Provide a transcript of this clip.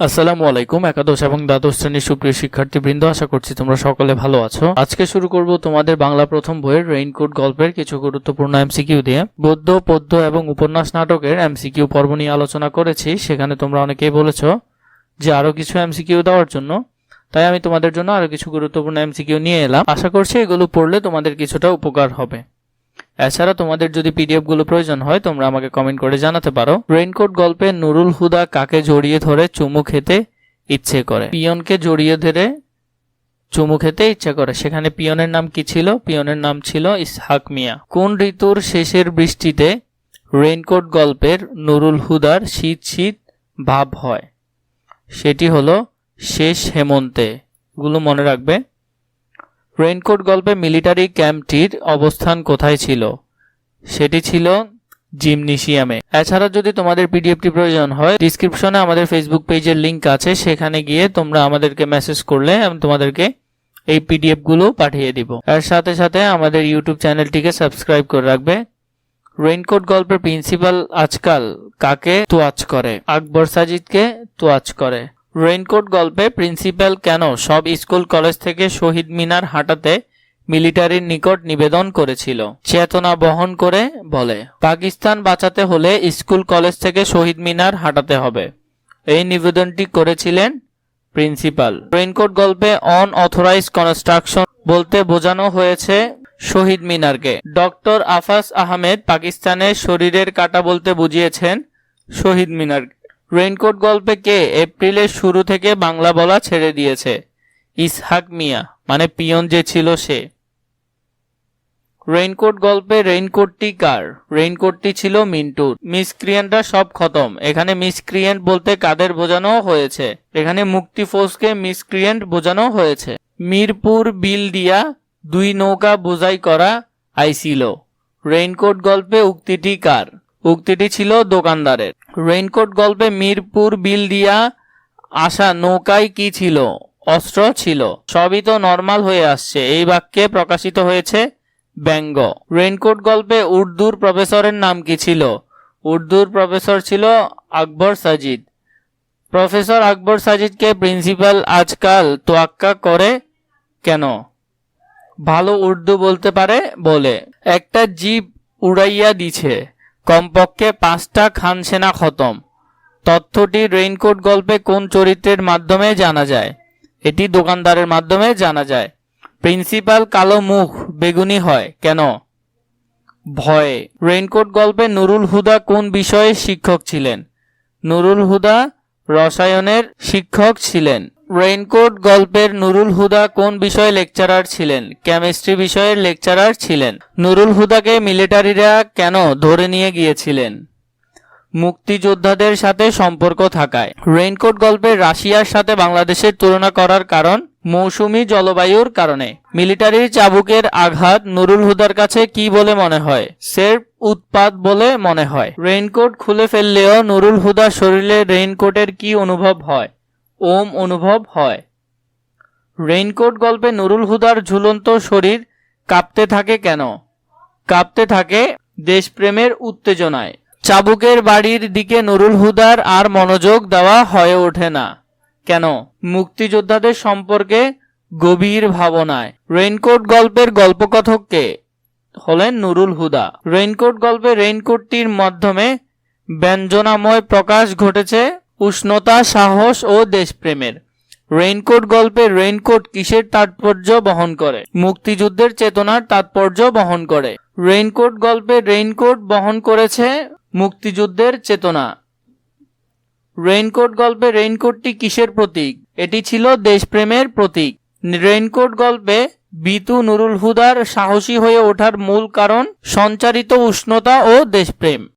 আসসালামু আলাইকুম, একাদশ এবং দ্বাদশ শ্রেণির সুপ্রিয় শিক্ষার্থীবৃন্দ, আশা করছি তোমরা সকলে ভালো আছো। আজকে শুরু করব তোমাদের বাংলা প্রথম বইয়ের রেইনকোট গল্পের কিছু গুরুত্বপূর্ণ এমসিকিউ দিয়ে। গদ্য পদ্য এবং উপন্যাস নাটকের এমসিকিউ পর্ব নিয়ে আলোচনা করেছি, সেখানে তোমরা অনেকেই বলেছ যে আরও কিছু এমসিকিউ দেওয়ার জন্য। তাই আমি তোমাদের জন্য আরও কিছু গুরুত্বপূর্ণ এমসিকিউ নিয়ে এলাম। আশা করছি এগুলো পড়লে তোমাদের কিছুটা উপকার হবে। এছাড়া তোমাদের যদি পিডিএফগুলো প্রয়োজন হয়, তোমরা আমাকে কমেন্ট করে জানাতে পারো। রেইনকোট গল্পে নুরুল হুদা কাকে জড়িয়ে ধরে চুমু খেতে ইচ্ছে করে? পিয়নকে জড়িয়ে ধরে চুমু খেতে ইচ্ছে করে। সেখানে পিয়নের নাম কি ছিল? পিয়নের নাম ছিল ইসহাক মিয়া। কোন ঋতুর শেষের বৃষ্টিতে রেইনকোট গল্পের নুরুল হুদার শীত শীত ভাব হয়? সেটি হলো শেষ হেমন্তে। এগুলো মনে রাখবে। রেইনকোট গল্পে মিলিটারি ক্যাম্পটির অবস্থান কোথায় ছিল? সেটি ছিল জিমনিশিয়ামে। এছাড়া যদি তোমাদের পিডিএফটি প্রয়োজন হয়, ডিসক্রিপশনে আমাদের ফেসবুক পেজের লিংক আছে। সেখানে গিয়ে তোমরা আমাদেরকে মেসেজ করলে আমি তোমাদেরকে এই পিডিএফগুলো পাঠিয়ে দিব। এর সাথে সাথে আমাদের ইউটিউব চ্যানেলটিকে সাবস্ক্রাইব করে রাখবে। রেইনকোট গল্পের প্রিন্সিপাল আজকাল কাকে তোয়াজ করে? আকবর সাজিদকে তোয়াজ করে। রেইনকোট গল্পে প্রিন্সিপাল কেন সব স্কুল কলেজ থেকে শহীদ মিনার হাঁটাতে মিলিটারির নিকট নিবেদন করেছিল? চেতনা বহন করে বলে, পাকিস্তান বাঁচাতে হলে স্কুল কলেজ থেকে শহীদ মিনার হাঁটাতে হবে। এই নিবেদনটি করেছিলেন প্রিন্সিপাল। রেইনকোট গল্পে অন অথরাইজ কনস্ট্রাকশন বলতে বোঝানো হয়েছে শহীদ মিনারকে। ডক্টর আফাস আহমেদ পাকিস্তানের শরীরের কাটা বলতে বুঝিয়েছেন শহীদ মিনার রেইনকোট গল্পে কে এপ্রিলের শুরু থেকে বাংলা বলা ছেড়ে দিয়েছে? ইসহাক মিয়া মানে পিয়ন যে ছিল সে। রেইনকোট গল্পে রেইনকোটটি কার? রেইনকোটটি ছিল মিন্টুর। মিসক্রিয়েন্টরা সব খতম। এখানে মিসক্রিয়েন্ট বলতে কাদের বোঝানো হয়েছে? এখানে মুক্তি ফোর্সকে মিসক্রিয়েন্ট বোঝানো হয়েছে। মিরপুর বিল দিয়া দুই নৌকা বোঝাই করা আইছিল। রেইনকোট গল্পে উক্তিটি কার? উক্তিটি ছিল দোকানদারের। রেইনকোট গল্পে মিরপুর বিল দিয়া আসা নৌকায় কি ছিল? অস্ত্র ছিল। সবই তো নর্মাল হয়ে আসছে। এই বাক্যে প্রকাশিত হয়েছে ব্যঙ্গ। রেইনকোট গল্পে উর্দুর প্রফেসরের নাম কি ছিল? উর্দুর প্রফেসর ছিল আকবর সাজিদ। প্রফেসর আকবর সাজিদকে প্রিন্সিপাল আজকাল তোয়াক্কা করে কেন? ভালো উর্দু বলতে পারে বলে। একটা জীব উড়াইয়া দিছে। কমপক্ষে পাঁচটা খান সেনা খতম। তথ্যটি রেইনকোট গল্পে কোন চরিত্রের মাধ্যমে জানা যায়? এটি দোকানদারের মাধ্যমে জানা যায়। প্রিন্সিপাল কালো মুখ, বেগুনি হয়, কেন? ভয়ে। রেইনকোট গল্পে নুরুল হুদা কোন বিষয়ে শিক্ষক ছিলেন? নুরুল হুদা রসায়নের শিক্ষক ছিলেন। রেইনকোট গল্পের নুরুল হুদা কোন বিষয়ে লেকচারার ছিলেন? কেমিস্ট্রি বিষয়ের লেকচারার ছিলেন। নুরুল হুদাকে মিলিটারিরা কেন ধরে নিয়ে গিয়েছিলেন? মুক্তিযোদ্ধাদের সাথে সম্পর্ক থাকায়। রেইনকোট গল্পের রাশিয়ার সাথে বাংলাদেশের তুলনা করার কারণ মৌসুমি জলবায়ুর কারণে। মিলিটারির চাবুকের আঘাত নুরুল হুদার কাছে কি বলে মনে হয়? সেরফ উৎপাদ বলে মনে হয়। রেইনকোট খুলে ফেললেও নুরুল হুদার শরীরে রেইনকোটের কি অনুভব হয়? ওম অনুভব হয়। রেইনকোট গল্পে নুরুল হুদার ঝুলন্ত শরীর কাঁপতে থাকে কেন? কাঁপতে থাকে দেশপ্রেমের উত্তেজনায়। চাবুকের বাড়ির দিকে নুরুল হুদার আর মনোযোগ দেওয়া হয়ে ওঠে না। কেন? মুক্তিযোদ্ধাদের সম্পর্কে গভীর ভাবনায়। রেইনকোট গল্পের গল্পকথককে হলেন নুরুল হুদা। রেইনকোট গল্পে রেইনকোটটির মাধ্যমে ব্যঞ্জনাময় প্রকাশ ঘটেছে উষ্ণতা, সাহস ও দেশপ্রেমের। রেইনকোট গল্পে রেইনকোট কিসের তাৎপর্য বহন করে? মুক্তিযুদ্ধের চেতনার তাৎপর্য বহন করে। রেইনকোট গল্পে রেইনকোট বহন করেছে মুক্তিযুদ্ধের চেতনা। রেইনকোট গল্পে রেইনকোটটি কিসের প্রতীক? এটি ছিল দেশপ্রেমের প্রতীক। রেইনকোট গল্পে বিতু নুরুল হুদার সাহসী হয়ে ওঠার মূল কারণ সঞ্চারিত উষ্ণতা ও দেশপ্রেম।